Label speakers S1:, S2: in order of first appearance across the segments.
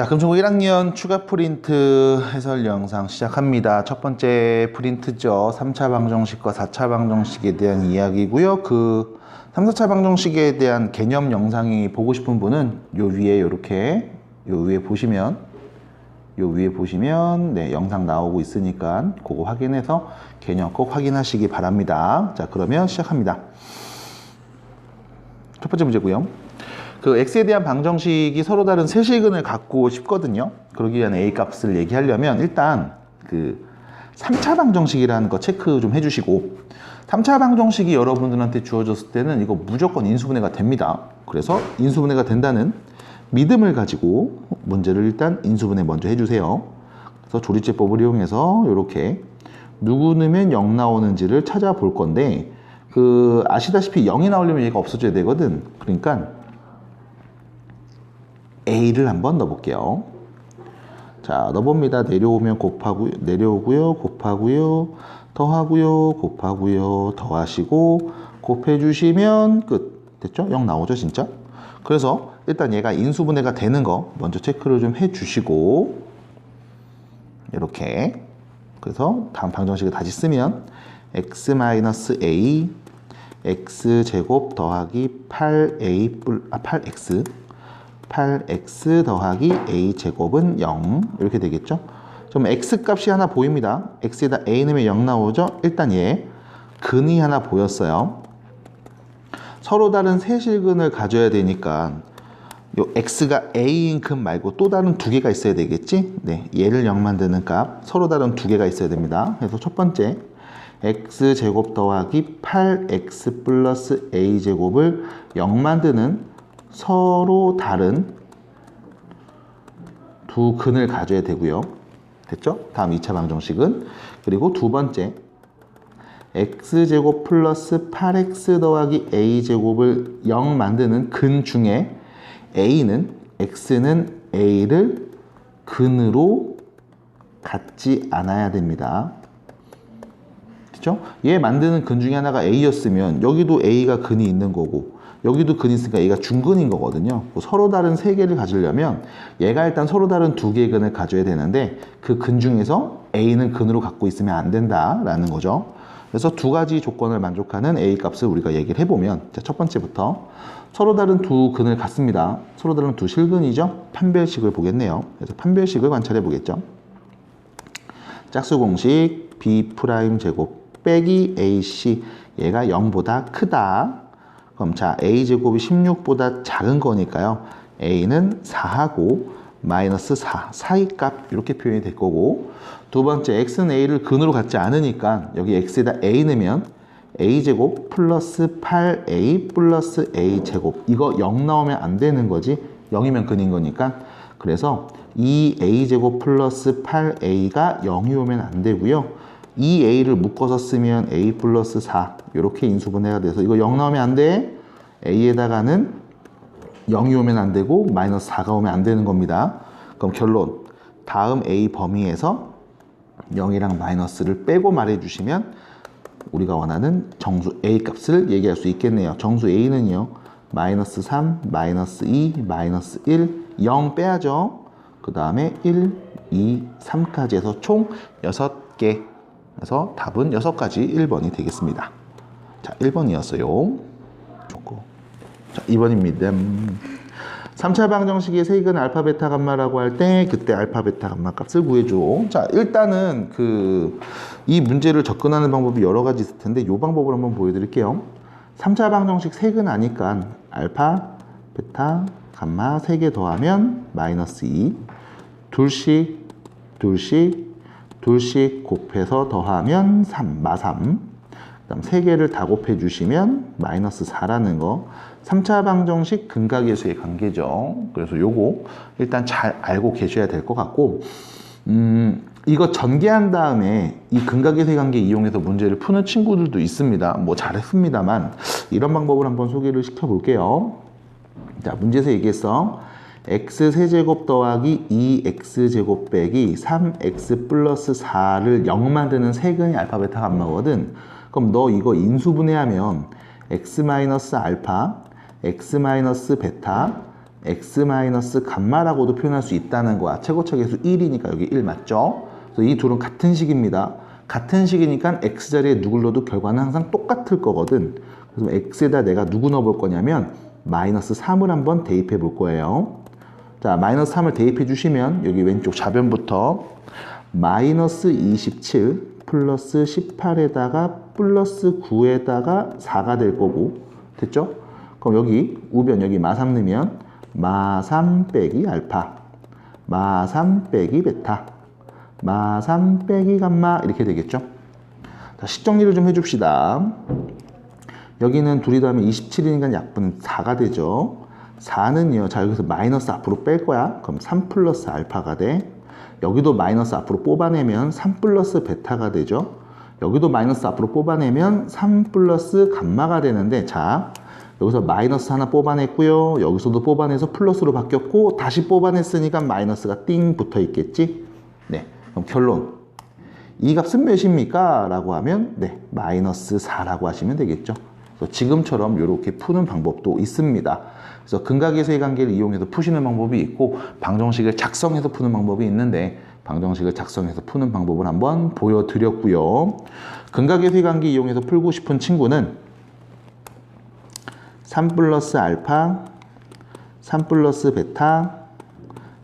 S1: 자, 그럼 중 1학년 추가 프린트 해설 영상 시작합니다. 첫 번째 프린트죠. 3차 방정식과 4차 방정식에 대한 이야기고요. 그 3, 4차 방정식에 대한 개념 영상이 보고 싶은 분은 요 위에 이렇게 요 위에 보시면 요 위에 보시면 네, 영상 나오고 있으니까 그거 확인해서 개념 꼭 확인하시기 바랍니다. 자, 그러면 시작합니다. 첫 번째 문제고요. 그 x에 대한 방정식이 서로 다른 세실근을 갖고 싶거든요. 그러기 위한 a 값을 얘기하려면 일단 그 3차 방정식이라는 거 체크 좀 해주시고 3차 방정식이 여러분들한테 주어졌을 때는 이거 무조건 인수분해가 됩니다. 그래서 인수분해가 된다는 믿음을 가지고 문제를 일단 인수분해 먼저 해주세요. 그래서 조리제법을 이용해서 이렇게 누구 넣으면 0 나오는지를 찾아볼 건데 그 아시다시피 0이 나오려면 얘가 없어져야 되거든. 그러니까 A를 한번 넣어볼게요. 자, 넣어봅니다. 내려오면 곱하고, 내려오고요. 곱하고요. 더하고요. 곱하고요. 더하시고, 곱해주시면 끝. 됐죠? 0 나오죠, 진짜? 그래서 일단 얘가 인수분해가 되는 거 먼저 체크를 좀 해주시고, 이렇게. 그래서 다음 방정식을 다시 쓰면, x-a, x제곱 더하기 8a, 뿔, 아, 8x 8x 더하기 a 제곱은 0 이렇게 되겠죠? 좀 x 값이 하나 보입니다. x에다 a 넣으면 0 나오죠? 일단 얘 근이 하나 보였어요. 서로 다른 세 실근을 가져야 되니까 요 x가 a인 근 말고 또 다른 두 개가 있어야 되겠지? 네, 얘를 0 만드는 값 서로 다른 두 개가 있어야 됩니다. 그래서 첫 번째 x 제곱 더하기 8x 플러스 a 제곱을 0 만드는 서로 다른 두 근을 가져야 되고요. 됐죠? 다음 2차 방정식은 그리고 두 번째 x제곱 플러스 8x 더하기 a제곱을 0 만드는 근 중에 a는 x는 a를 근으로 갖지 않아야 됩니다. 그렇죠? 얘 만드는 근 중에 하나가 a였으면 여기도 a가 근이 있는 거고 여기도 근이 있으니까 얘가 중근인 거거든요. 뭐 서로 다른 세 개를 가지려면 얘가 일단 서로 다른 두 개의 근을 가져야 되는데 그 근 중에서 A는 근으로 갖고 있으면 안 된다라는 거죠. 그래서 두 가지 조건을 만족하는 A 값을 우리가 얘기를 해보면 첫 번째부터 서로 다른 두 근을 갖습니다. 서로 다른 두 실근이죠. 판별식을 보겠네요. 그래서 판별식을 관찰해 보겠죠. 짝수 공식 B 제곱 빼기 AC 얘가 0보다 크다. 그럼 자 a제곱이 16보다 작은 거니까요. a는 4하고 마이너스 4, 사이값 이렇게 표현이 될 거고 두 번째 x는 a를 근으로 갖지 않으니까 여기 x에다 a 넣으면 a제곱 플러스 8a 플러스 a제곱. 이거 0 나오면 안 되는 거지. 0이면 근인 거니까. 그래서 이 a제곱 플러스 8a가 0이 오면 안 되고요 이 a를 묶어서 쓰면 a 플러스 4 이렇게 인수분해가 돼서 이거 0 나오면 안 돼. a에다가는 0이 오면 안 되고 마이너스 4가 오면 안 되는 겁니다. 그럼 결론 다음 a 범위에서 0이랑 마이너스를 빼고 말해주시면 우리가 원하는 정수 a 값을 얘기할 수 있겠네요. 정수 a는요. 마이너스 3, 마이너스 2, 마이너스 1, 0 빼야죠. 그 다음에 1, 2, 3까지 해서 총 6개 그래서 답은 6가지 1번이 되겠습니다. 자, 1번이었어요. 좋고. 자, 2번입니다. 3차 방정식의 세근 알파 베타 감마라고 할 때 그때 알파 베타 감마 값을 구해줘. 자, 일단은 그 이 문제를 접근하는 방법이 여러 가지 있을 텐데 이 방법을 한번 보여드릴게요. 3차 방정식 세근 아니까 알파, 베타, 감마 3개 더하면 마이너스 2 둘씩, 둘씩, 둘씩 곱해서 더하면 3, 마3 그다음 3개를 다 곱해 주시면 마이너스 4라는 거 3차 방정식 근각계수의 관계죠. 그래서 요거 일단 잘 알고 계셔야 될 것 같고 음, 이거 전개한 다음에 이 근각계수의 관계 이용해서 문제를 푸는 친구들도 있습니다. 뭐 잘했습니다만 이런 방법을 한번 소개를 시켜 볼게요. 자, 문제에서 얘기했어. X 세제곱 더하기 2x제곱 빼기 3x 플러스 4를 0 만드는 세근이 알파 베타 감마거든. 그럼 너 이거 인수분해하면 x 마이너스 알파, x 마이너스 베타 x 마이너스 감마라고도 표현할 수 있다는 거야. 최고차 계수 1이니까 여기 1 맞죠? 그래서 이 둘은 같은 식입니다. 같은 식이니까 x 자리에 누굴 넣어도 결과는 항상 똑같을 거거든. 그래서 x에다 내가 누구 넣어볼 거냐면 마이너스 3을 한번 대입해 볼 거예요. 자, 마이너스 3을 대입해 주시면 여기 왼쪽 좌변부터 마이너스 27 플러스 18에다가 플러스 9에다가 4가 될 거고 됐죠? 그럼 여기 우변 여기 마3 넣으면 마3 빼기 알파 마3 빼기 베타 마3 빼기 감마 이렇게 되겠죠? 자, 식정리를 좀 해줍시다. 여기는 둘이 더하면 27이니까 약분은 4가 되죠. 4는요. 자 여기서 마이너스 앞으로 뺄 거야. 그럼 3 플러스 알파가 돼. 여기도 마이너스 앞으로 뽑아내면 3 플러스 베타가 되죠. 여기도 마이너스 앞으로 뽑아내면 3 플러스 감마가 되는데 자 여기서 마이너스 하나 뽑아냈고요. 여기서도 뽑아내서 플러스로 바뀌었고 다시 뽑아냈으니까 마이너스가 띵 붙어 있겠지. 네. 그럼 결론. 이 값은 몇입니까? 라고 하면 네 마이너스 4라고 하시면 되겠죠. 지금처럼 이렇게 푸는 방법도 있습니다. 그래서 근각에서의 관계를 이용해서 푸시는 방법이 있고 방정식을 작성해서 푸는 방법이 있는데 방정식을 작성해서 푸는 방법을 한번 보여드렸고요. 근각에서의 관계 이용해서 풀고 싶은 친구는 3 플러스 알파, 3 플러스 베타,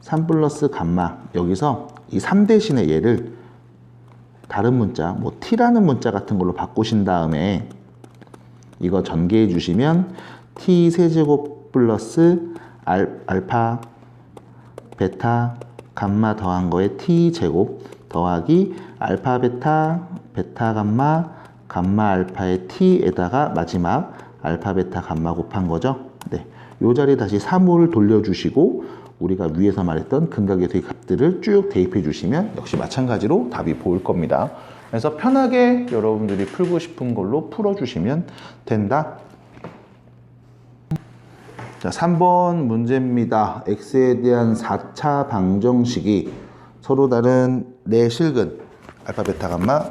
S1: 3 플러스 감마 여기서 이 3 대신에 얘를 다른 문자, 뭐 t라는 문자 같은 걸로 바꾸신 다음에 이거 전개해 주시면 t 세제곱 플러스 알, 알파 베타 감마 더한 거에 t 제곱 더하기 알파 베타 베타 감마 감마 알파의 t에다가 마지막 알파 베타 감마 곱한 거죠. 네. 요 자리에 다시 3호를 돌려주시고 우리가 위에서 말했던 근각에서의 값들을 쭉 대입해 주시면 역시 마찬가지로 답이 보일 겁니다. 그래서 편하게 여러분들이 풀고 싶은 걸로 풀어주시면 된다. 자, 3번 문제입니다. x에 대한 4차 방정식이 서로 다른 네 실근 알파, 베타, 감마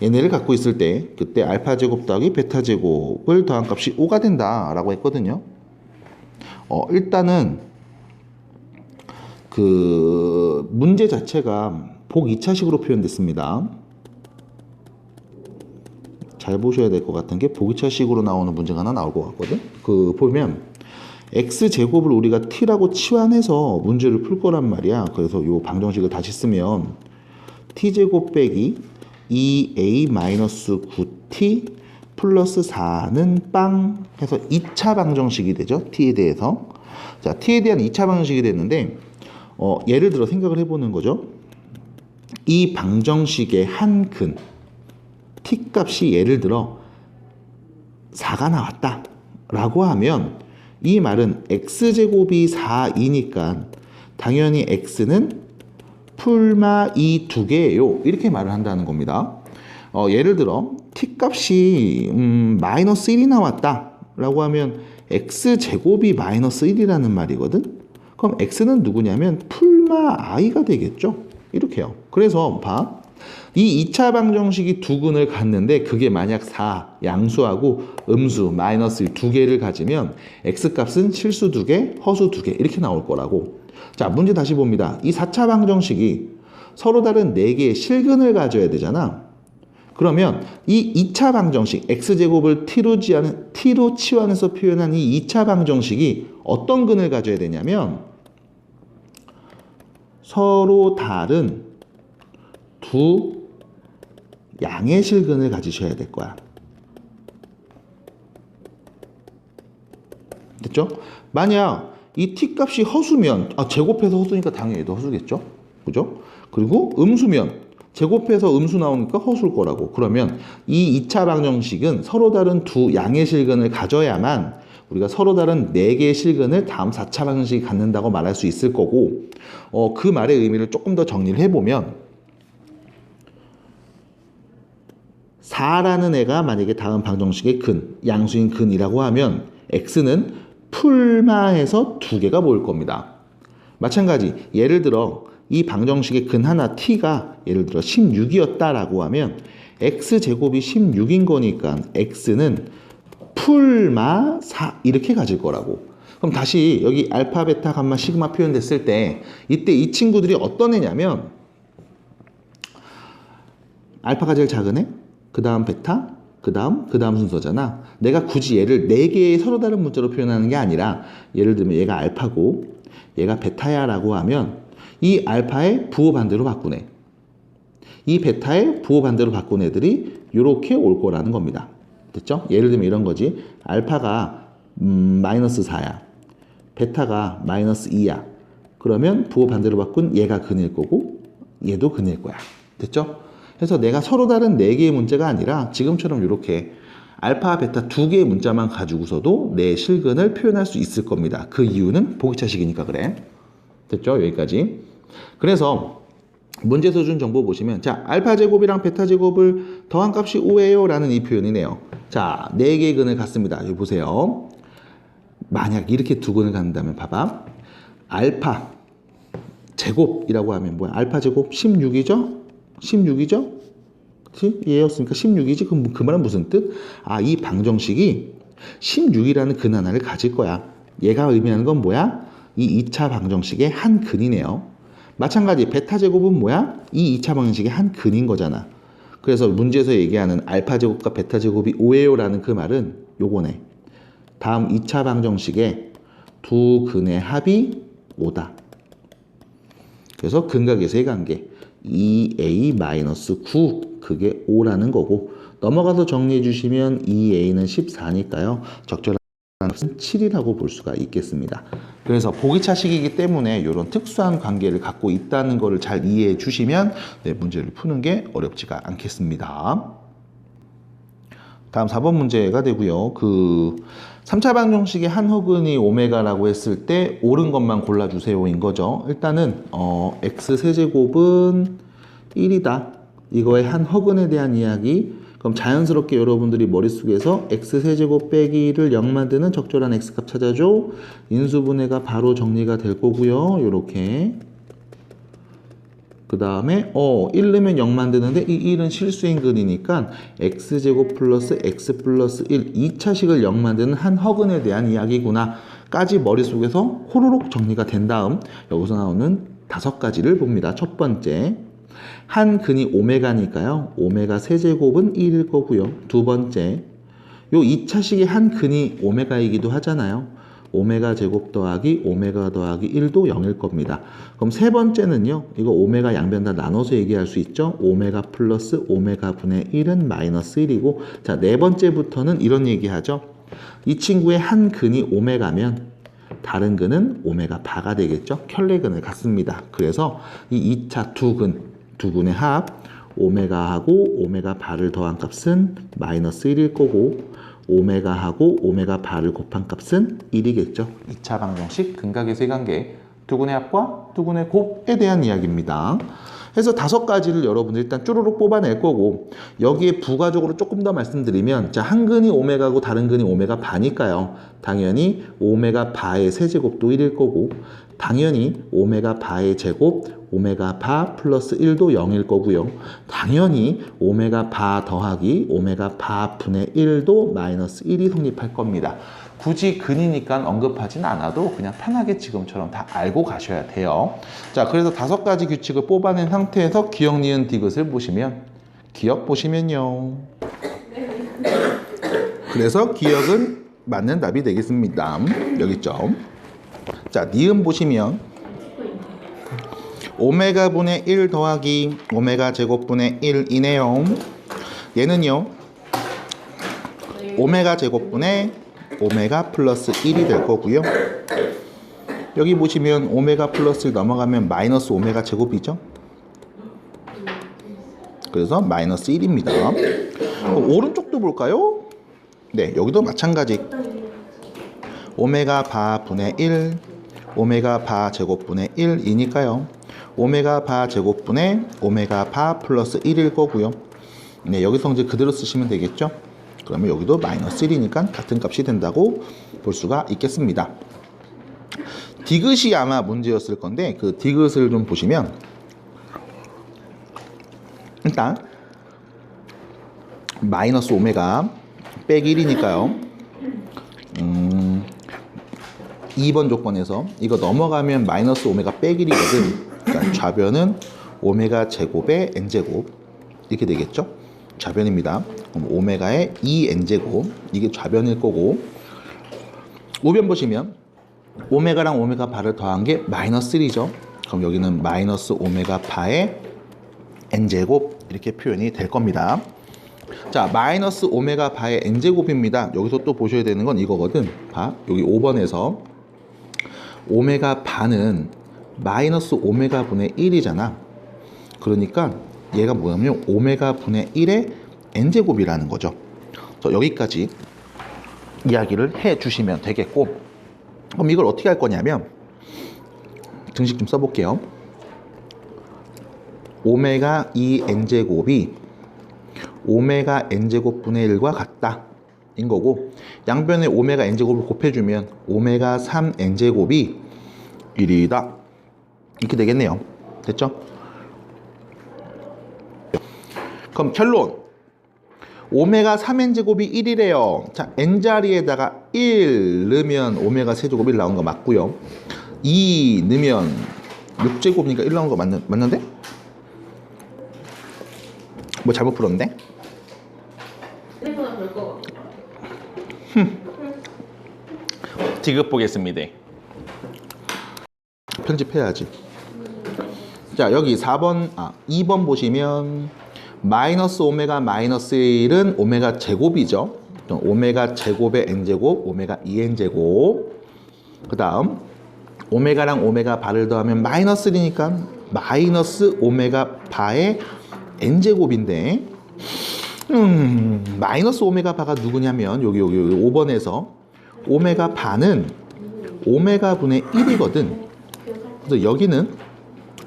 S1: 얘네를 갖고 있을 때 그때 알파 제곱 더하기 베타 제곱을 더한 값이 5가 된다라고 했거든요. 어, 일단은 그 문제 자체가 복 2차식으로 표현됐습니다. 잘 보셔야 될 것 같은 게 복 2차식으로 나오는 문제가 하나 나올 것 같거든. 그 보면 x 제곱을 우리가 t라고 치환해서 문제를 풀 거란 말이야. 그래서 요 방정식을 다시 쓰면 t 제곱 빼기 2a-9t 플러스 4는 빵 해서 2차 방정식이 되죠. t에 대해서. 자, t에 대한 2차 방정식이 됐는데 어, 예를 들어 생각을 해보는 거죠. 이 방정식의 한 근, t 값이 예를 들어 4가 나왔다. 라고 하면 이 말은 x제곱이 4이니까 당연히 x는 풀마 이 두 개예요. 이렇게 말을 한다는 겁니다. 어, 예를 들어 t 값이 음, 마이너스 1이 나왔다. 라고 하면 x제곱이 마이너스 1이라는 말이거든. 그럼 x는 누구냐면 풀마 i가 되겠죠. 이렇게요. 그래서 봐. 이 2차 방정식이 두 근을 갖는데 그게 만약 4 양수하고 음수 마이너스 1 두 개를 가지면 x값은 실수 두 개, 허수 두 개 이렇게 나올 거라고. 자, 문제 다시 봅니다. 이 4차 방정식이 서로 다른 4개의 실근을 가져야 되잖아. 그러면 이 2차 방정식 x제곱을 t로, 지하는, t로 치환해서 표현한 이 2차 방정식이 어떤 근을 가져야 되냐면 서로 다른 두 양의 실근을 가지셔야 될 거야. 됐죠? 만약 이 t 값이 허수면 아, 제곱해서 허수니까 당연히 얘도 허수겠죠? 그죠? 그리고 음수면 제곱해서 음수 나오니까 허수일 거라고. 그러면 이 2차 방정식은 서로 다른 두 양의 실근을 가져야만 우리가 서로 다른 네 개의 실근을 다음 4차 방정식이 갖는다고 말할 수 있을 거고 어, 그 말의 의미를 조금 더 정리를 해보면 4라는 애가 만약에 다음 방정식의 근, 양수인 근이라고 하면 x는 풀마해서 두 개가 모일 겁니다. 마찬가지 예를 들어 이 방정식의 근 하나 t가 예를 들어 16이었다라고 하면 x제곱이 16인 거니까 x는 풀마 4 이렇게 가질 거라고. 그럼 다시 여기 알파, 베타, 감마, 시그마 표현됐을 때 이때 이 친구들이 어떤 애냐면 알파가 제일 작은 애, 그 다음 베타, 그 다음, 그 다음 순서잖아. 내가 굳이 얘를 네 개의 서로 다른 문자로 표현하는 게 아니라 예를 들면 얘가 알파고 얘가 베타야 라고 하면 이 알파의 부호 반대로 바꾸네. 이 베타의 부호 반대로 바꾼 애들이 이렇게 올 거라는 겁니다. 됐죠? 예를 들면 이런 거지. 알파가 음, 마이너스 4야. 베타가 마이너스 2야. 그러면 부호 반대로 바꾼 얘가 근일 거고 얘도 근일 거야. 됐죠? 그래서 내가 서로 다른 네 개의 문자가 아니라 지금처럼 이렇게 알파, 베타 두 개의 문자만 가지고서도 내 실근을 표현할 수 있을 겁니다. 그 이유는 보기차식이니까 그래. 됐죠? 여기까지. 그래서 문제에서 준 정보 보시면 자 알파 제곱이랑 베타 제곱을 더한 값이 5예요 라는 이 표현이네요 자 4개의 근을 갖습니다 여기 보세요 만약 이렇게 두 근을 갖는다면 봐봐 알파 제곱이라고 하면 뭐야 알파 제곱 16이죠 16이죠 그치? 얘였으니까 16이지 그럼 그 말은 무슨 뜻? 아 이 방정식이 16이라는 근 하나를 가질 거야 얘가 의미하는 건 뭐야? 이 2차 방정식의 한 근이네요 마찬가지 베타 제곱은 뭐야? 이 2차 방정식의 한 근인 거잖아. 그래서 문제에서 얘기하는 알파 제곱과 베타 제곱이 5예요라는 그 말은 요거네. 다음 2차 방정식의 두 근의 합이 5다. 그래서 근각에서의 관계 2a-9 그게 5라는 거고 넘어가서 정리해 주시면 2a는 14니까요. 적절한 7이라고 볼 수가 있겠습니다. 그래서 보기차식이기 때문에 이런 특수한 관계를 갖고 있다는 것을 잘 이해해 주시면 네, 문제를 푸는 게 어렵지가 않겠습니다. 다음 4번 문제가 되고요. 그 3차 방정식의 한 허근이 오메가라고 했을 때 옳은 것만 골라주세요인 거죠. 일단은 어, x 세제곱은 1이다. 이거의 한 허근에 대한 이야기 그럼 자연스럽게 여러분들이 머릿속에서 x세제곱 빼기를 0 만드는 적절한 x값 찾아줘. 인수분해가 바로 정리가 될 거고요. 요렇게. 그 다음에 어 1 넣으면 0 만드는데 이 1은 실수인 글이니까 x제곱 플러스 x 플러스 1 2차식을 0 만드는 한 허근에 대한 이야기구나 까지 머릿속에서 호로록 정리가 된 다음 여기서 나오는 다섯 가지를 봅니다. 첫 번째 한 근이 오메가니까요. 오메가 세제곱은 1일 거고요. 두 번째, 요 2차식의 한 근이 오메가이기도 하잖아요. 오메가 제곱 더하기 오메가 더하기 1도 0일 겁니다. 그럼 세 번째는요. 이거 오메가 양변 다 나눠서 얘기할 수 있죠. 오메가 플러스 오메가 분의 1은 마이너스 1이고 자, 네 번째부터는 이런 얘기하죠. 이 친구의 한 근이 오메가면 다른 근은 오메가 바가 되겠죠. 켤레근을 갖습니다. 그래서 이 2차 두 근, 두 근의 합 오메가하고 오메가 바를 더한 값은 마이너스 1일 거고 오메가하고 오메가 바를 곱한 값은 1이겠죠. 2차 방정식 근각의 세관계 두 근의 합과 두 근의 곱에 대한 이야기입니다. 해서 다섯 가지를 여러분들 일단 쭈루룩 뽑아낼 거고 여기에 부가적으로 조금 더 말씀드리면 자 한 근이 오메가고 다른 근이 오메가 바니까요. 당연히 오메가 바의 세제곱도 1일 거고 당연히 오메가 바의 제곱 오메가 바 플러스 1도 0일 거고요. 당연히 오메가 바 더하기 오메가 바 분의 1도 마이너스 1이 성립할 겁니다. 굳이 근이니까 언급하진 않아도 그냥 편하게 지금처럼 다 알고 가셔야 돼요. 자, 그래서 다섯 가지 규칙을 뽑아낸 상태에서 기억, 니은, 디귿을 보시면 기억 보시면요. 그래서 기억은 맞는 답이 되겠습니다. 여기 있죠. 자, 니은 보시면 오메가 분의 1 더하기 오메가 제곱분의 1이네요. 얘는요. 오메가 제곱분의 오메가 플러스 1이 될 거고요. 여기 보시면 오메가 플러스를 넘어가면 마이너스 오메가 제곱이죠. 그래서 마이너스 1입니다. 오른쪽도 볼까요? 네, 여기도 마찬가지. 오메가 바 분의 1, 오메가 바 제곱분의 1이니까요. 오메가 바 제곱분의 오메가 바 플러스 1일 거고요. 네, 여기서 이제 그대로 쓰시면 되겠죠. 그러면 여기도 마이너스 1이니까 같은 값이 된다고 볼 수가 있겠습니다. 디귿이 아마 문제였을 건데 그 디귿을 좀 보시면 일단 마이너스 오메가 빼기 1이니까요. 음, 2번 조건에서 이거 넘어가면 마이너스 오메가 빼기 1이거든. 그러니까 좌변은 오메가 제곱의 n제곱 이렇게 되겠죠? 좌변입니다. 그럼 오메가의 2n제곱 이게 좌변일 거고 우변 보시면 오메가랑 오메가 바를 더한 게 마이너스 1이죠. 그럼 여기는 마이너스 오메가 바의 n제곱 이렇게 표현이 될 겁니다. 자, 마이너스 오메가 바의 n제곱입니다. 여기서 또 보셔야 되는 건 이거거든. 봐. 여기 5번에서 오메가 바는 마이너스 오메가 분의 1이잖아. 그러니까 얘가 뭐냐면 오메가 분의 1의 n제곱이라는 거죠. 그래서 여기까지 이야기를 해 주시면 되겠고 그럼 이걸 어떻게 할 거냐면 등식 좀 써볼게요. 오메가 2 n제곱이 오메가 n제곱 분의 1과 같다. 인 거고 양변에 오메가 n제곱을 곱해주면 오메가 3 n제곱이 1이다. 이렇게 되겠네요. 됐죠? 그럼 결론. 오메가 3n제곱이 1이래요. 자, n자리에다가 1 넣으면 오메가 세제곱 1 나온 거 맞고요. 2 넣으면 6제곱이니까 1 나온 거 맞는, 맞는데? 뭐 잘못 풀었는데? 디귿 보겠습니다. 편집해야지. 자, 여기 4번, 아, 2번 보시면 마이너스 오메가 마이너스 1은 오메가 제곱이죠. 또 오메가 제곱의 n제곱, 오메가 2n제곱. 그 다음, 오메가랑 오메가 바를 더하면 마이너스 1이니까 마이너스 오메가 바의 n제곱인데, 음, 마이너스 오메가 바가 누구냐면, 여기, 여기, 여기 5번에서 오메가 바는 오메가 분의 1이거든. 그래서 여기는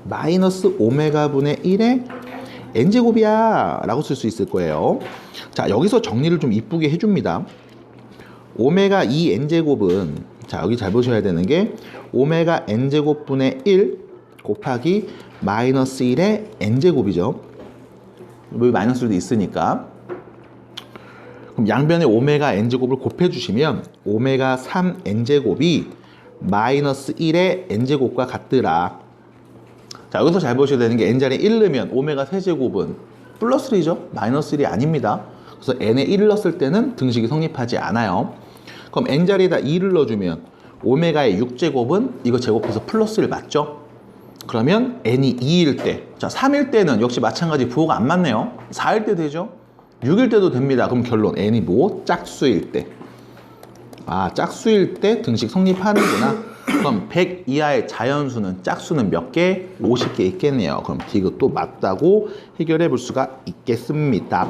S1: 마이너스 오메가 분의 1의 n제곱이야 라고 쓸 수 있을 거예요. 자, 여기서 정리를 좀 이쁘게 해줍니다. 오메가 2 n제곱은 자, 여기 잘 보셔야 되는 게 오메가 n제곱 분의 1 곱하기 마이너스 1의 n제곱이죠. 여기 마이너스도 있으니까. 그럼 양변에 오메가 n제곱을 곱해주시면 오메가 3 n제곱이 마이너스 1의 n제곱과 같더라. 자, 여기서 잘 보셔야 되는 게 n자리에 1 넣으면 오메가 세제곱은 플러스 1이죠? 마이너스 1이 아닙니다. 그래서 n에 1을 넣었을 때는 등식이 성립하지 않아요. 그럼 n자리에다 2를 넣어주면 오메가의 6제곱은 이거 제곱해서 플러스 1 맞죠? 그러면 n이 2일 때, 자 3일 때는 역시 마찬가지 부호가 안 맞네요. 4일 때 되죠? 6일 때도 됩니다. 그럼 결론 n이 뭐? 짝수일 때. 아 짝수일 때 등식 성립하는구나. 그럼 100 이하의 자연수는 짝수는 몇 개? 50개 있겠네요. 그럼 디귿도 맞다고 해결해 볼 수가 있겠습니다.